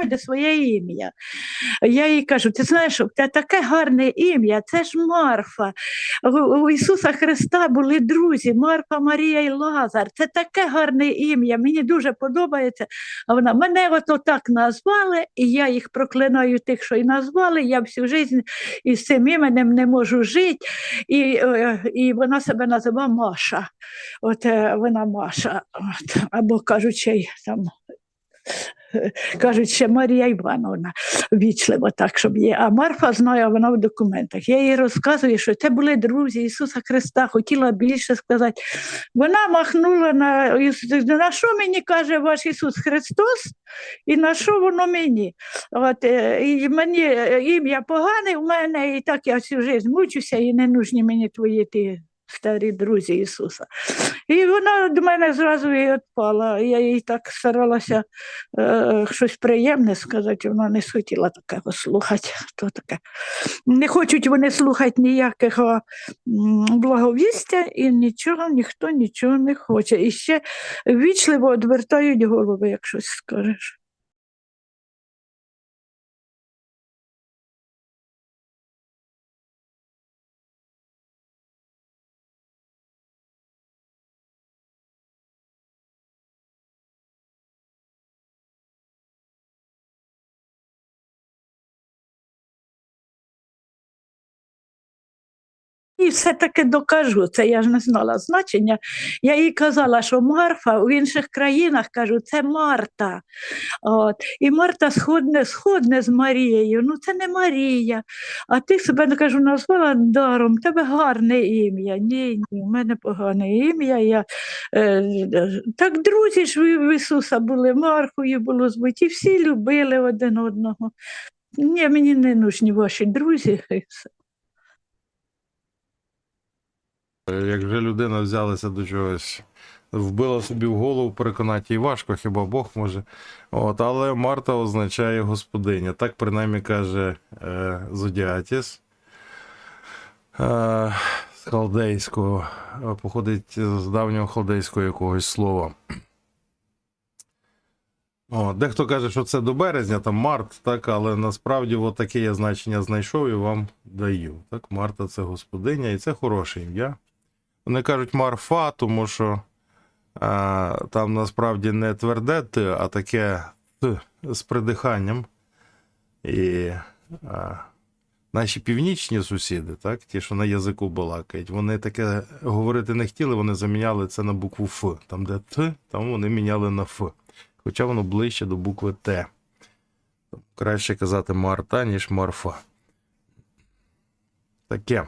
ненавидить своє ім'я. Я їй кажу: ти знаєш, це таке гарне ім'я, це ж Марфа. У, у Ісуса Христа були друзі, Марфа, Марія і Лазар. Це таке гарне ім'я. Мені дуже подобається. А вона мене ото так назвали, і я їх проклинаю тих, що і назвали. Я всю життя із цим іменем не можу жити. І, е, і вона себе називає Маша. От е, вона Маша. От. Або й там. Кажуть, ще Марія Івановна вічливо так, щоб є. А Марфа знає, вона в документах. Я їй розказую, що це були друзі Ісуса Христа, хотіла більше сказати. Вона махнула на на що мені каже ваш Ісус Христос, і на що воно мені? От, е, і мені е, ім'я погане в мене, і так я всю життя мучуся, і не нужні мені твої ті старі друзі Ісуса. І вона до мене зразу і відпала. Я їй так старалася е, щось приємне сказати, вона не схотіла такого слухати. То таке. Не хочуть вони слухати ніякого благовістя і нічого, ніхто нічого не хоче. І ще ввічливо відвертають голови, як щось скажеш. І все-таки докажу, це я ж не знала значення. Я їй казала, що Марфа в інших країнах кажу, це Марта. От. І Марта сходне, сходне з Марією. Ну це не Марія. А ти себе не кажу, назвала даром, тебе гарне ім'я. Ні, ні, в мене погане ім'я. Я, е, так друзі ж в Ісуса були, Маркою було збиті, всі любили один одного. Ні, мені не нужні ваші друзі. і все. Як вже людина взялася до чогось, вбила собі в голову, переконати її важко, хіба Бог може. От, але Марта означає господиня. Так принаймні каже е, Зодіатіс. Е, з халдейського, е, походить з давнього халдейського якогось слова. О, дехто каже, що це до березня, там март, так, але насправді от таке я значення знайшов і вам даю. Так, Марта це господиня, і це хороше ім'я. Вони кажуть Марфа, тому що а, там насправді не тверде Т, а таке з придиханням. І а, наші північні сусіди, так, ті, що на язику балакають, вони таке говорити не хотіли, вони заміняли це на букву Ф. Там, де Т, там вони міняли на Ф. Хоча воно ближче до букви Т. Краще казати Марта, ніж Марфа. Таке.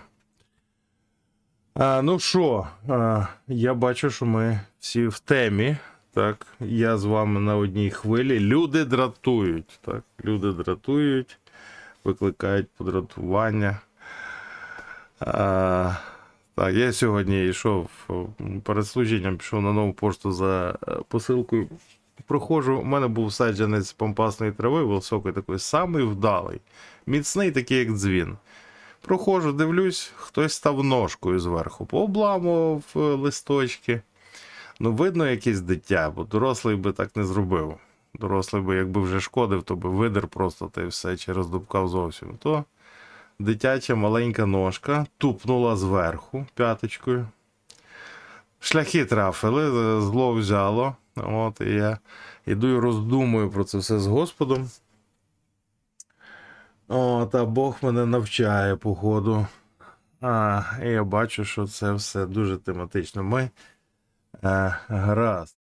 А, ну що, а, я бачу, що ми всі в темі. Так, я з вами на одній хвилі. Люди дратують. Так, люди дратують, викликають подратування. А, так, я сьогодні йшов перед служінням, пішов на нову пошту за е, посилкою. Проходжу, у мене був саджанець пампасної трави, високий такий, самий вдалий, міцний, такий, як дзвін. Проходжу, дивлюсь, хтось став ножкою зверху, пообламував е, листочки. Ну, видно, якесь дитя, бо дорослий би так не зробив. Дорослий би, якби вже шкодив, то би видер просто та й все чи роздубкав зовсім. То дитяча маленька ножка тупнула зверху п'яточкою. Шляхи трафили, е, зло взяло. От, і я іду і роздумую про це все з Господом. От, а Бог мене навчає, походу. А, я бачу, що це все дуже тематично. Ми е, гаразд.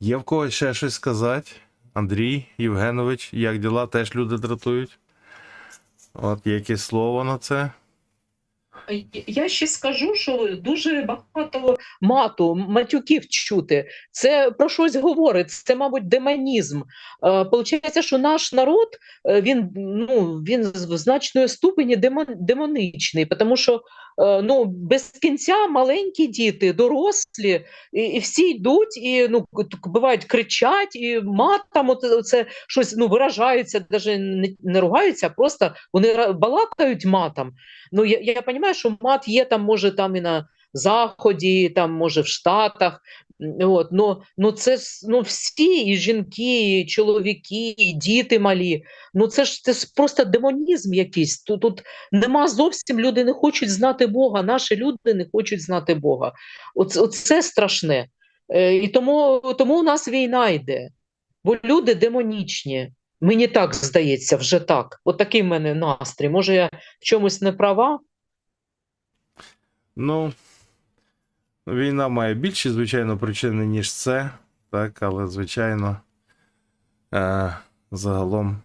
Є в когось ще щось сказати? Андрій Євгенович, як діла? Теж люди дратують? От якесь слово на це. Я ще скажу, що дуже багато мату, матюків чути. Це про щось говорить. Це, мабуть, демонізм. Е, Получається, що наш народ е, він ну він в значної ступені демон, демоничний, тому що ну без кінця маленькі діти, дорослі, і, і всі йдуть, і ну бувають кричать, і матом от це щось ну виражаються, навіть не, не ругаються, а просто вони балакають матом. Ну, я, я розумію, що мат є там, може, там і на Заході, там, може, в Штатах. От, ну, ну це ну, всі, і жінки, і чоловіки, і діти малі. Ну це ж це просто демонізм якийсь. Тут, тут нема зовсім люди не хочуть знати Бога. Наші люди не хочуть знати Бога. Оце, оце страшне. Е, і тому, тому у нас війна йде. Бо люди демонічні. Мені так здається, вже так. От такий в мене настрій. Може, я в чомусь не права? Ну, війна має більші, звичайно, причини, ніж це. Так, але, звичайно, е, загалом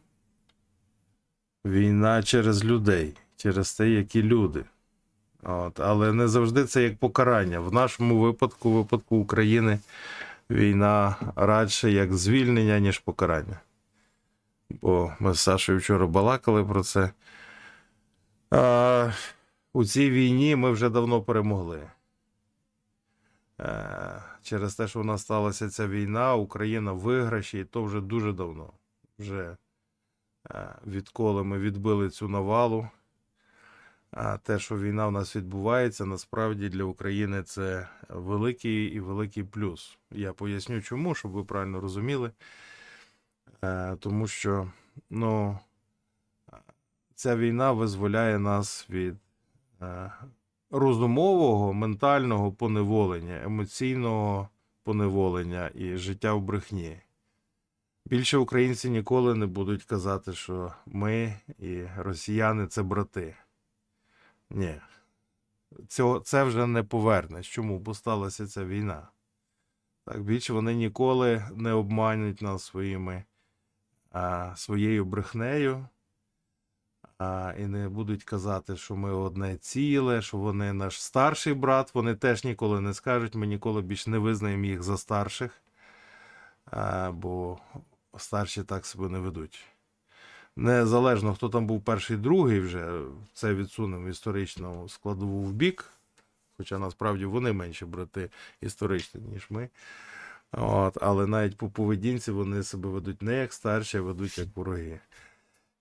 війна через людей, через те, які люди. От, але не завжди це як покарання. В нашому випадку, в випадку України, війна радше як звільнення, ніж покарання. Бо ми з Сашою вчора балакали про це. А, у цій війні ми вже давно перемогли. Е, Через те, що в нас сталася ця війна, Україна виграші, і то вже дуже давно. Вже е, відколи ми відбили цю навалу. А те, що війна в нас відбувається, насправді для України це великий і великий плюс. Я поясню чому, щоб ви правильно розуміли. Е, Тому що ну, ця війна визволяє нас від розумового, ментального поневолення, емоційного поневолення і життя в брехні. Більше українці ніколи не будуть казати, що ми і росіяни це брати. Ні. Цього, це вже не повернеш. Чому? Бо сталася ця війна. Так, більше вони ніколи не обманюють нас своїми, а, своєю брехнею а, і не будуть казати, що ми одне ціле, що вони наш старший брат. Вони теж ніколи не скажуть, ми ніколи більш не визнаємо їх за старших, а, бо старші так себе не ведуть. Незалежно, хто там був перший, другий, вже це відсунемо історичну складову в бік. Хоча насправді вони менші брати історичні, ніж ми. От, але навіть по поведінці вони себе ведуть не як старші, а ведуть як вороги.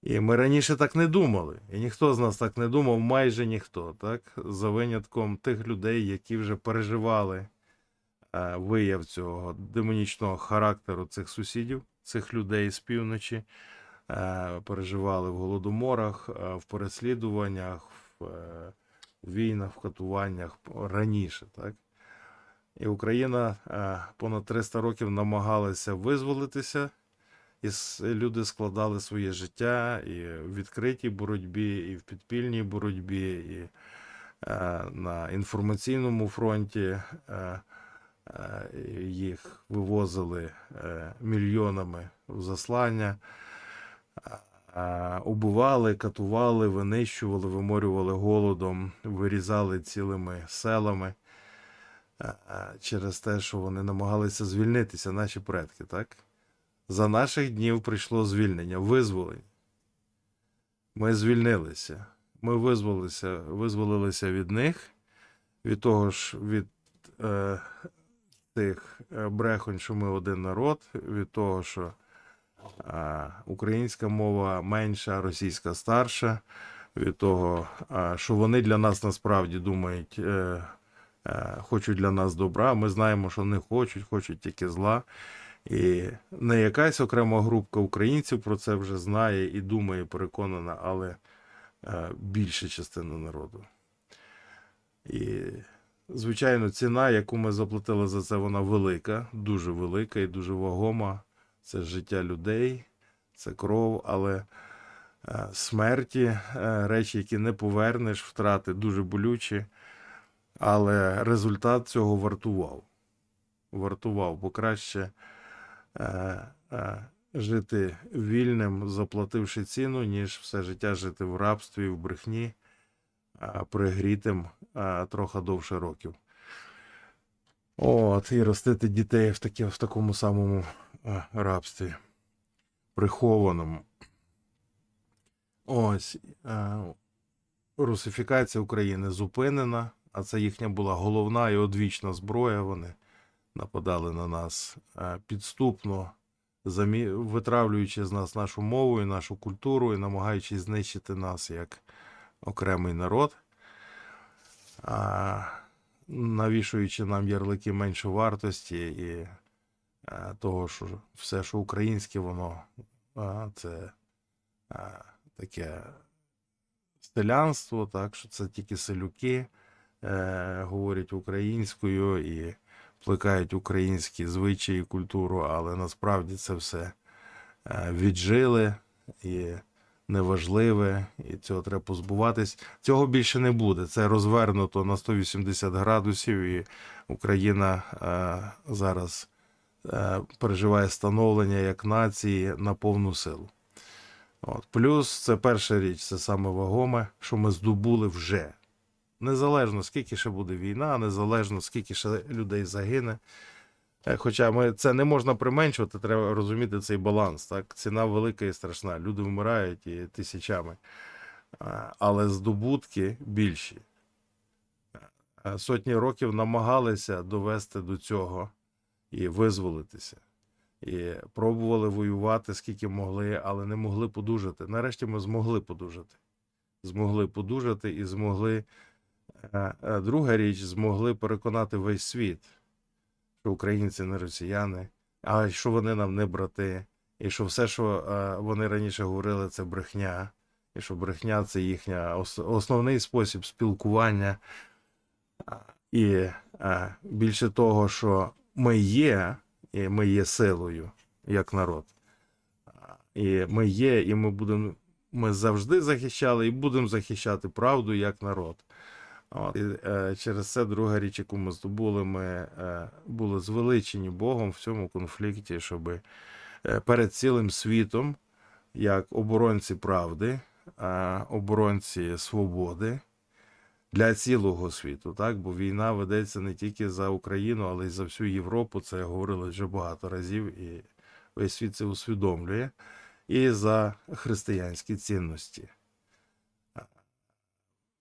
І ми раніше так не думали. І ніхто з нас так не думав, майже ніхто, так? За винятком тих людей, які вже переживали е, вияв цього демонічного характеру цих сусідів, цих людей з півночі, е, переживали в голодоморах, е, в переслідуваннях, в е, війнах, в катуваннях раніше, так? І Україна е, понад 300 років намагалася визволитися, і люди складали своє життя і в відкритій боротьбі, і в підпільній боротьбі, і е, на інформаційному фронті. Е, е, їх вивозили е, мільйонами в заслання, убивали, катували, винищували, виморювали голодом, вирізали цілими селами е, е, через те, що вони намагалися звільнитися, наші предки, так? За наших днів прийшло звільнення, визволення. Ми звільнилися. Ми визволилися, визволилися від них, від того ж, від е, тих е, брехонь, що ми один народ, від того, що е, українська мова менша, російська старша, від того, е, що вони для нас насправді думають, е, е, хочуть для нас добра. Ми знаємо, що не хочуть, хочуть тільки зла. І не якась окрема групка українців про це вже знає і думає, переконана, але е, більша частина народу. І, звичайно, ціна, яку ми заплатили за це, вона велика, дуже велика і дуже вагома. Це життя людей, це кров, але е, смерті, е, речі, які не повернеш, втрати дуже болючі. Але результат цього вартував. Вартував, бо краще жити вільним, заплативши ціну, ніж все життя жити в рабстві, в брехні, е, пригрітим е, трохи довше років. От, і ростити дітей в, такі, в такому самому е, рабстві, прихованому. Ось. Е, русифікація України зупинена, а це їхня була головна і одвічна зброя. Вони нападали на нас е, підступно, витравлюючи з нас нашу мову і нашу культуру і намагаючись знищити нас як окремий народ. Навішуючи нам ярлики меншовартості і е, того, що все, що українське, воно це таке селянство, так, що це тільки селюки е, говорять українською і плекають українські звичаї, культуру, але насправді це все е, віджили і неважливе, і цього треба позбуватись. Цього більше не буде. Це розвернуто на 180 градусів, і Україна е, зараз е, переживає становлення як нації на повну силу. От. Плюс це перша річ, це саме вагоме, що ми здобули вже. Незалежно скільки ще буде війна, незалежно скільки ще людей загине. Е, Хоча ми це не можна применшувати, треба розуміти цей баланс. Так? Ціна велика і страшна. Люди вмирають і тисячами. Але здобутки більші. Е, Сотні років намагалися довести до цього і визволитися. І пробували воювати скільки могли, але не могли подужати. Нарешті ми змогли подужати. Змогли подужати і змогли. Е, е, Друга річ, змогли переконати весь світ, що українці не росіяни, а що вони нам не брати, і що все, що е, вони раніше говорили, це брехня, і що брехня це їхня основний спосіб спілкування. І більше того, що ми є, і ми є силою як народ. І ми є, і ми будемо. Ми завжди захищали і будемо захищати правду як народ. От, і, е, через це друга річ, яку ми здобули, ми е, були звеличені Богом в цьому конфлікті, щоб е, перед цілим світом, як оборонці правди, е, оборонці свободи для цілого світу, так? бо війна ведеться не тільки за Україну, але й за всю Європу. Це говорили вже багато разів, і весь світ це усвідомлює, і за християнські цінності.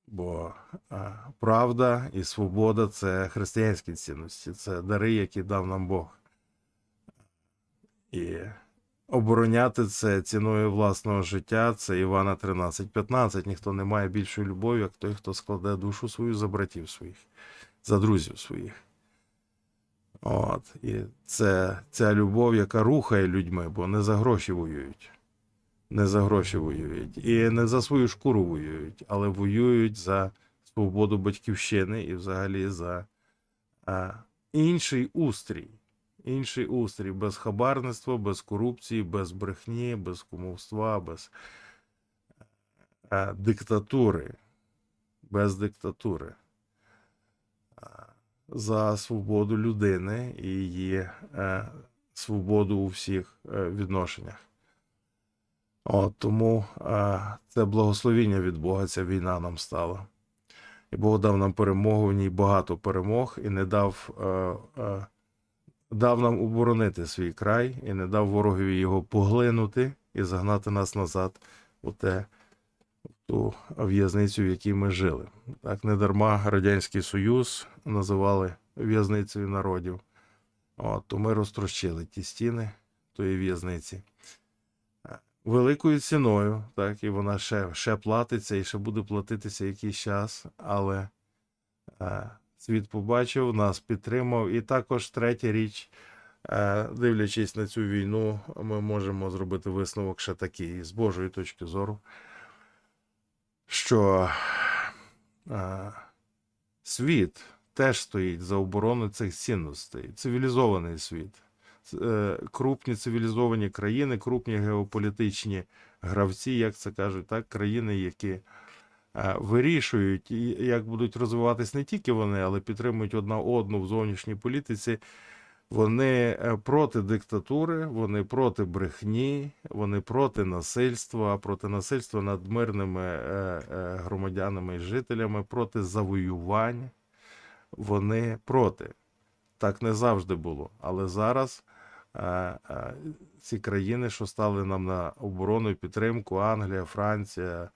Бо а, правда і свобода це християнські цінності, це дари, які дав нам Бог. І обороняти це ціною власного життя це Івана 13.15. Ніхто не має більшої любові, як той, хто складе душу свою за братів своїх, за друзів своїх. От. І це ця любов, яка рухає людьми, бо не за гроші воюють не за гроші воюють і не за свою шкуру воюють, але воюють за свободу батьківщини і взагалі за а, інший устрій. Інший устрій без хабарництва, без корупції, без брехні, без кумовства, без а, диктатури. Без диктатури. А, За свободу людини і її е, свободу у всіх е, відношеннях. От, тому е, це благословіння від Бога, ця війна нам стала. І Бог дав нам перемогу, в ній багато перемог, і не дав, е, е, дав нам оборонити свій край, і не дав ворогові його поглинути і загнати нас назад у те, в ту в'язницю, в якій ми жили. Так, не дарма Радянський Союз називали в'язницею народів. От, то ми розтрощили ті стіни тої в'язниці великою ціною, так, і вона ще, ще платиться і ще буде платитися якийсь час, але е, світ побачив, нас підтримав. І також третя річ, е, дивлячись на цю війну, ми можемо зробити висновок ще такий з Божої точки зору, що е, світ теж стоїть за обороною цих цінностей, цивілізований світ крупні цивілізовані країни, крупні геополітичні гравці, як це кажуть, так, країни, які е, вирішують, як будуть розвиватись не тільки вони, але підтримують одна одну в зовнішній політиці. Вони е, проти диктатури, вони проти брехні, вони проти насильства, проти насильства над мирними е, е, громадянами і жителями, проти завоювань. Вони проти. Так не завжди було. Але зараз е, е, ці країни, що стали нам на оборону і підтримку, Англія, Франція,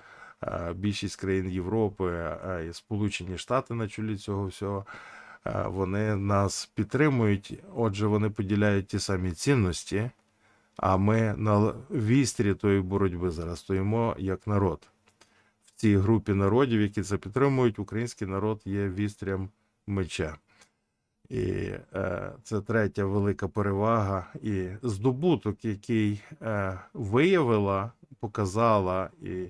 е, більшість країн Європи е, і Сполучені Штати на чолі цього всього, е, вони нас підтримують. Отже, вони поділяють ті самі цінності, а ми на вістрі тої боротьби зараз стоїмо як народ. В цій групі народів, які це підтримують, український народ є вістрям меча. І е, це третя велика перевага і здобуток, який е, виявила, показала і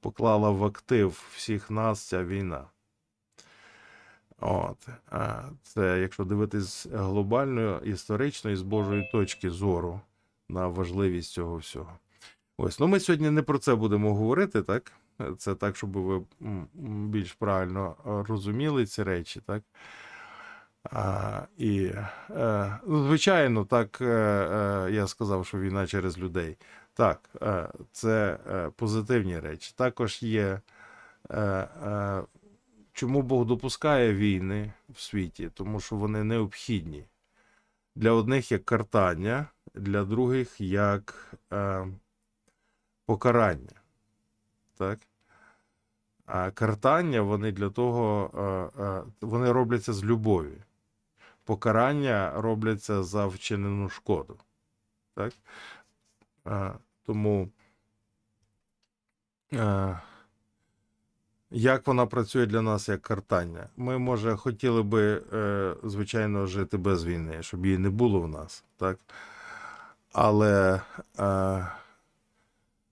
поклала в актив всіх нас ця війна. От. А це якщо дивитись глобально, історично і з Божої точки зору на важливість цього всього. Ось, ну ми сьогодні не про це будемо говорити, так? Це так, щоб ви більш правильно е, розуміли ці речі, так? А, і, е, звичайно, так е, е, я сказав, що війна через людей. Так, е, це е, позитивні речі. Також є. Е, е, чому Бог допускає війни в світі? Тому що вони необхідні. Для одних як картання, для других як е, покарання. Так? А картання вони для того, е, е, вони робляться з любові. Покарання робляться за вчинену шкоду. Так? Е, тому е, як вона працює для нас як картання? Ми, може, хотіли би, е, звичайно, жити без війни, щоб її не було в нас. Так? Але е,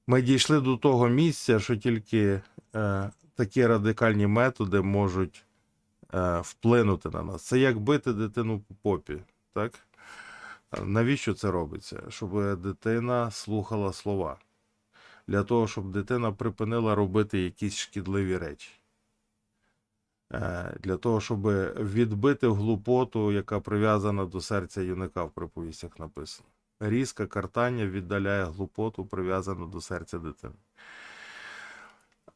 ми дійшли до того місця, що тільки е, такі радикальні методи можуть вплинути на нас. Це як бити дитину по попі. Так? Навіщо це робиться? Щоб дитина слухала слова. Для того, щоб дитина припинила робити якісь шкідливі речі. Е, Для того, щоб відбити глупоту, яка прив'язана до серця юнака в приповістях написано. Різке картання віддаляє глупоту, прив'язану до серця дитини.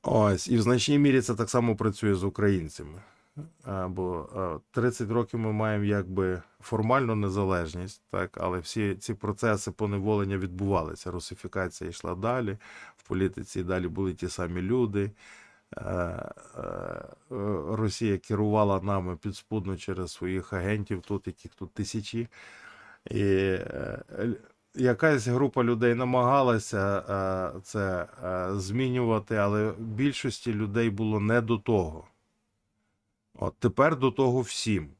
Ось, і в значній мірі це так само працює з українцями. Бо 30 років ми маємо якби формальну незалежність, так, але всі ці процеси поневолення відбувалися. Русифікація йшла далі, в політиці далі були ті самі люди. Е, е, е, Росія керувала нами підспудно через своїх агентів, тут яких тут тисячі. І е, якась група людей намагалася е, це е, змінювати, але більшості людей було не до того. От тепер до того всім.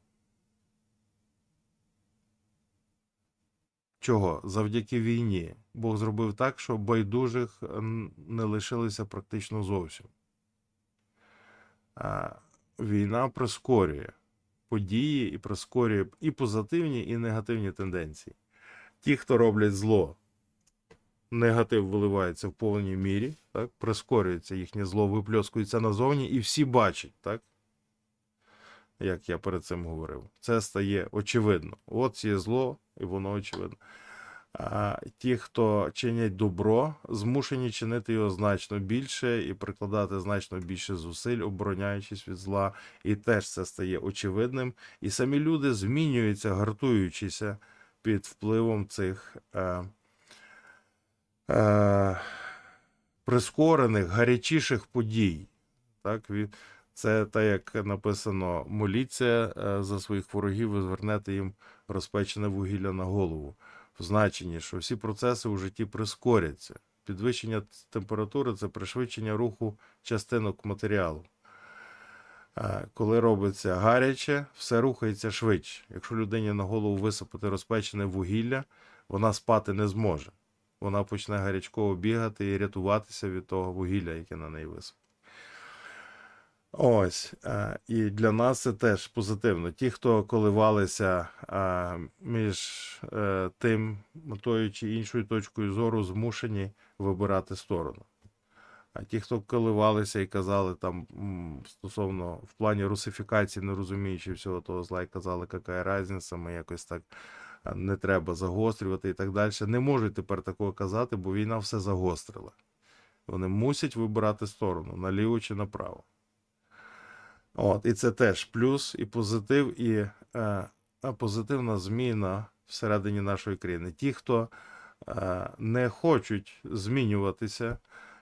Чого? Завдяки війні. Бог зробив так, що байдужих е, не лишилося практично зовсім. Війна прискорює події і прискорює і позитивні, і негативні тенденції. Ті, хто роблять зло, негатив виливається в повній мірі, так? прискорюється їхнє зло, випльоскується назовні, і всі бачать, так? Як я перед цим говорив. Це стає очевидно. От є зло, і воно очевидно. А ті, хто чинять добро, змушені чинити його значно більше і прикладати значно більше зусиль, обороняючись від зла, і теж це стає очевидним. І самі люди змінюються, гартуючися під впливом цих е, е, прискорених, гарячіших подій. Так, від- це те, як написано, моліться е, за своїх ворогів, ви звернете їм розпечене вугілля на голову. В значенні, що всі процеси у житті прискоряться. Підвищення температури це пришвидшення руху частинок матеріалу. Е, Коли робиться гаряче, все рухається швидше. Якщо людині на голову висипати розпечене вугілля, вона спати не зможе. Вона почне гарячково бігати і рятуватися від того вугілля, яке на неї висипало. Ось, е, і для нас це теж позитивно. Ті, хто коливалися е, між е, тим, тою чи іншою точкою зору, змушені вибирати сторону. А ті, хто коливалися і казали там стосовно в плані русифікації, не розуміючи всього того зла, і казали, яка різниця, ми якось так не треба загострювати і так далі, не можуть тепер такого казати, бо війна все загострила. Вони мусять вибирати сторону наліво чи направо. От, і це теж плюс і позитив, і е, позитивна зміна всередині нашої країни. Ті, хто е, не хочуть змінюватися,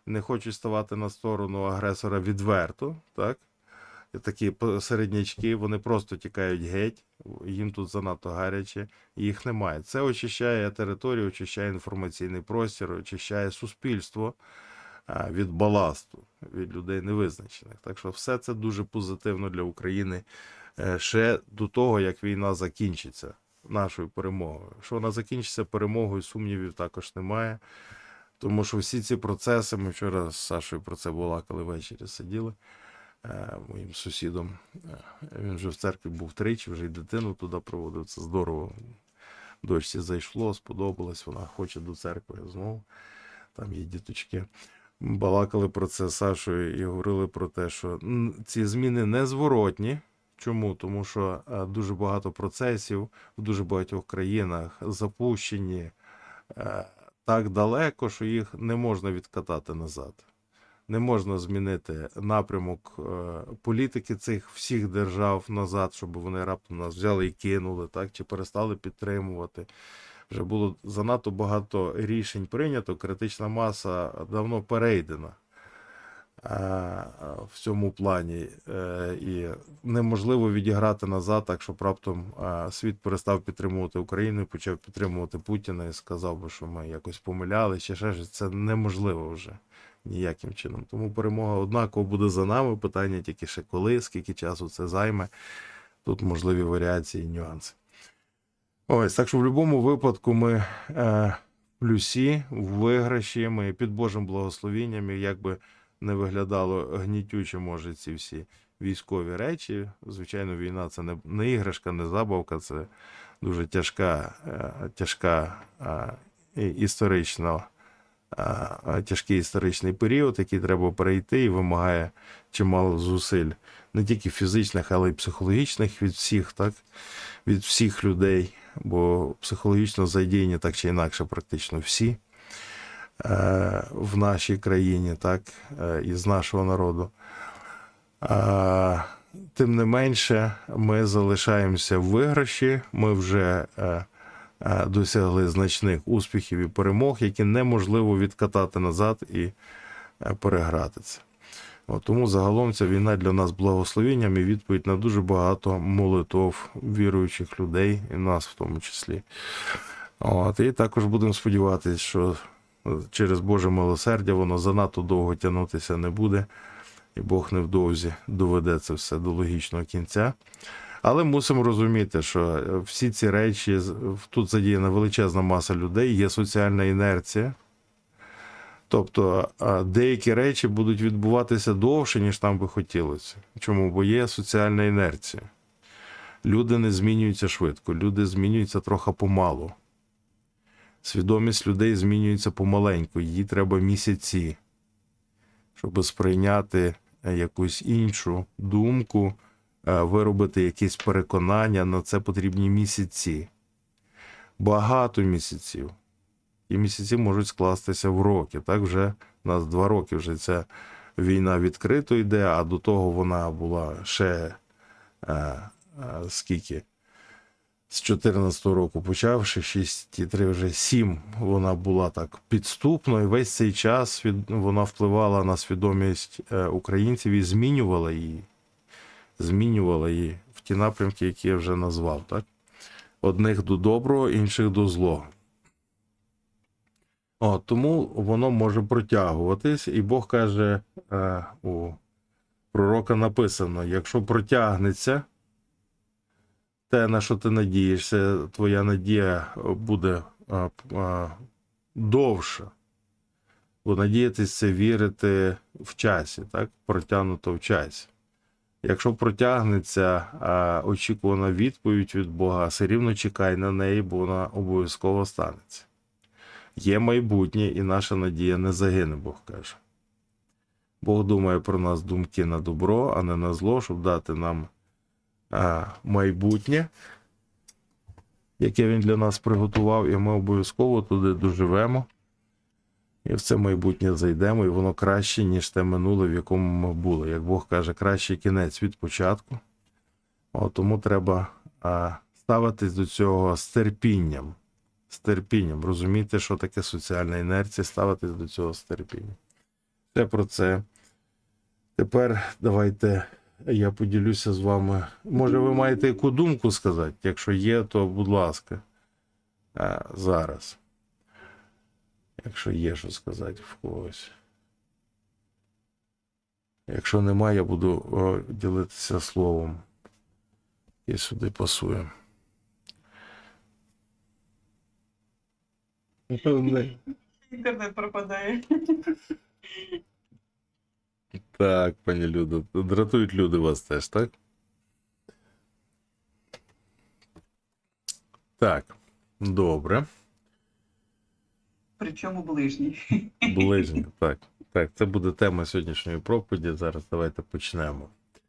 не хочуть ставати на сторону агресора відверто, так? Такі середнячки, вони просто тікають геть, їм тут занадто гаряче, і їх немає. Це очищає територію, очищає інформаційний простір, очищає суспільство від баласту, від людей невизначених. Так що все це дуже позитивно для України е, ще до того, як війна закінчиться нашою перемогою. Що вона закінчиться перемогою, сумнівів також немає. Тому що всі ці процеси, ми вчора з Сашою про це балакали ввечері, сиділи е, моїм сусідом. Е, Він вже в церкві був тричі, вже й дитину туди проводив. Це здорово. Дочці зайшло, сподобалось, вона хоче до церкви знову. Там є діточки. Балакали про це Сашою і говорили про те, що ці зміни незворотні. Чому? Тому що е, дуже багато процесів в дуже багатьох країнах запущені е, так далеко, що їх не можна відкатати назад. Не можна змінити напрямок е, політики цих всіх держав назад, щоб вони раптом нас взяли і кинули, так, чи перестали підтримувати. Вже було занадто багато рішень прийнято, критична маса давно перейдена е, в цьому плані. Е, І неможливо відіграти назад, так щоб раптом е, світ перестав підтримувати Україну, почав підтримувати Путіна і сказав би, що ми якось помиляли, чи ще щось. Це неможливо вже ніяким чином. Тому перемога однаково буде за нами. Питання тільки ще коли, скільки часу це займе. Тут можливі варіації і нюанси. Ось, так що в будь-якому випадку ми е, плюсі, виграші, ми під Божим благословінням, як би не виглядало гнітюче, може, ці всі військові речі. Звичайно, війна це не, не іграшка, не забавка, це дуже тяжка, е, тяжка е, історична, тяжкий історичний період, який треба перейти і вимагає чимало зусиль, не тільки фізичних, але й психологічних від всіх, так? від всіх людей, бо психологічно задіяні так чи інакше практично всі е, в нашій країні, так, е, із нашого народу. Тим не менше, ми залишаємося в виграші, ми вже е, досягли значних успіхів і перемог, які неможливо відкатати назад і переграти це. От, тому загалом ця війна для нас благословенням і відповідь на дуже багато молитов віруючих людей, і нас в тому числі. От, і також будемо сподіватися, що через Боже милосердя воно занадто довго тягнутися не буде, і Бог невдовзі доведе це все до логічного кінця. Але мусимо розуміти, що е, всі ці речі тут задіяна величезна маса людей, є соціальна інерція. Тобто деякі речі будуть відбуватися довше, ніж нам би хотілося. Чому? Бо є соціальна інерція. Люди не змінюються швидко, люди змінюються трохи помалу. Свідомість людей змінюється помаленьку, їй треба місяці, щоб сприйняти е, якусь іншу думку, е, виробити якісь переконання. На це потрібні місяці. Багато місяців. І місяці можуть скластися в роки. Так вже у нас два роки вже ця війна відкрито йде, а до того вона була ще е, е, скільки? З 14 року почавши, 6,3 вже 7 вона була так підступно, і весь цей час від, вона впливала на свідомість е, українців і змінювала її. Змінювала її в ті напрямки, які я вже назвав. Так? Одних до доброго, інших до злого. О, тому воно може протягуватись, і Бог каже, е, у пророка написано: якщо протягнеться те, на що ти надієшся, твоя надія буде е, е, довша. Бо надіятися це вірити в часі, так? Протягнуто в часі. Якщо протягнеться е, очікувана відповідь від Бога, все рівно чекай на неї, бо вона обов'язково станеться. Є майбутнє, і наша надія не загине, Бог каже. Бог думає про нас думки на добро, а не на зло, щоб дати нам а, майбутнє, яке він для нас приготував, і ми обов'язково туди доживемо. І в це майбутнє зайдемо, і воно краще, ніж те минуле, в якому ми були. Як Бог каже, кращий кінець від початку. От, тому треба а, ставитись до цього з терпінням. З терпінням. Розуміти, що таке соціальна інерція, ставитись до цього з терпінням. Все про це. Тепер давайте я поділюся з вами. Може, ви маєте яку думку сказати? Якщо є, то будь ласка. А, зараз. Якщо є що сказати в когось. Якщо немає, я буду ділитися словом. яке сюди пасує. Інтернет пропадає. Так, пані Людо, дратують люди вас теж, так? Так, добре. Причому ближній. Ближнє, так. Так, це буде тема сьогоднішньої проповіді. Зараз давайте почнемо.